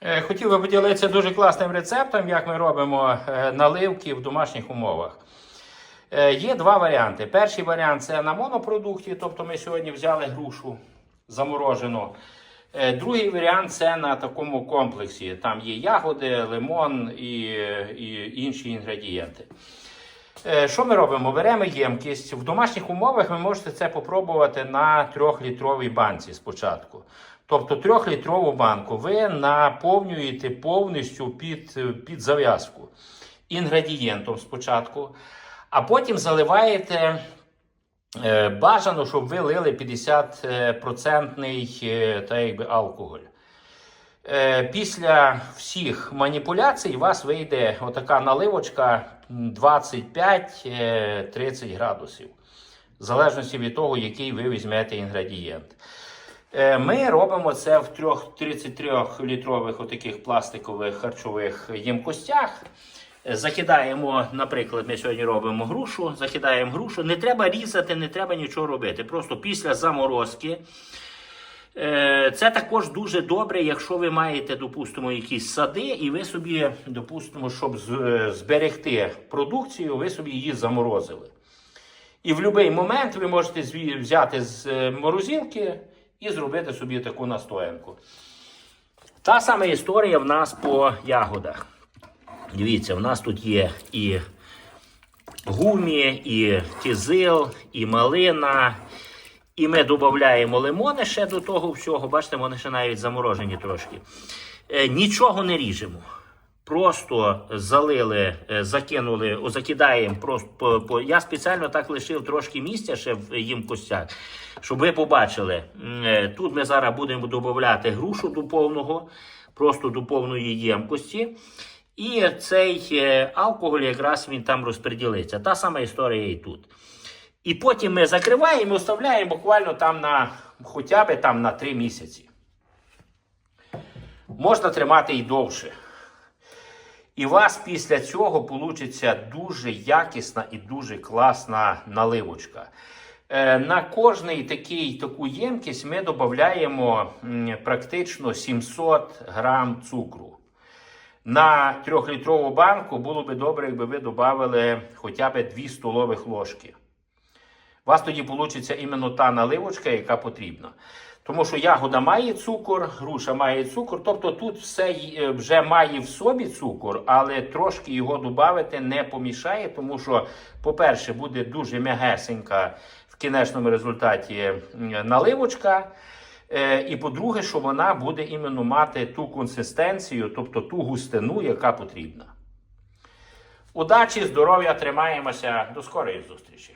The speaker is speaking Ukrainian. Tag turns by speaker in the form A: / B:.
A: Е, Хотів би поділитися дуже класним рецептом, як ми робимо е, наливки в домашніх умовах. Е, Є два варіанти. Перший варіант це на монопродукті, тобто ми сьогодні взяли грушу заморожену. Другий варіант це на такому комплексі. Там є ягоди, лимон і, і інші інгредієнти. Що ми робимо? Беремо ємкість. В домашніх умовах ви можете це попробувати на 3-літровій банці спочатку. Тобто 3-літрову банку ви наповнюєте повністю під, під зав'язку інгредієнтом спочатку, а потім заливаєте. е, Бажано, щоб ви лили 50% е, та якби алкоголь. Е, Після всіх маніпуляцій у вас вийде отака наливочка 25-30 градусів, в залежності від того, який ви візьмете інгредієнт. Е, Ми робимо це в 33-літрових отаких пластикових харчових ємкостях. Закидаємо, наприклад, ми сьогодні робимо грушу, закидаємо грушу. Не треба різати, не треба нічого робити. Просто після заморозки. Е, Це також дуже добре, якщо ви маєте, допустимо, якісь сади, і ви собі, допустимо, щоб е, зберегти продукцію, ви собі її заморозили. І в будь-який момент ви можете взяти з морозилки і зробити собі таку настоянку. Та сама історія в нас по ягодах. Дивіться, в нас тут є і гумі, і кизил, і малина. І ми додаємо лимони ще до того всього. Бачите, вони ще навіть заморожені трошки. Е, нічого не ріжемо. Просто залили, е, закинули, закидаємо просто по, по. Я спеціально так лишив трошки місця ще в їмкостях, щоб ви побачили. Е, Тут ми зараз будемо додати грушу до повного, просто до повної ємкості. І цей е, алкоголь якраз він там розподілиться. Та сама історія і тут. І потім ми закриваємо і оставляємо буквально там на хоча б там на 3 місяці. Можна тримати і довше. І у вас після цього получиться дуже якісна і дуже класна наливочка. Е, На кожний такий, таку ємкість ми додаємо практично 700 грам цукру. На трьохлітрову банку було би добре, якби ви додали хоча б 2 столових ложки. У вас тоді вийде іменно та наливочка, яка потрібна. Тому що ягода має цукор, груша має цукор, тобто тут все е, вже має в собі цукор, але трошки його додати не помішає, тому що, по-перше, буде дуже м'ягесенька в кінечному результаті наливочка. Е, І по-друге, що вона буде іменно мати ту консистенцію, тобто ту густину, яка потрібна. Удачі, здоров'я, тримаємося. До скорої зустрічі!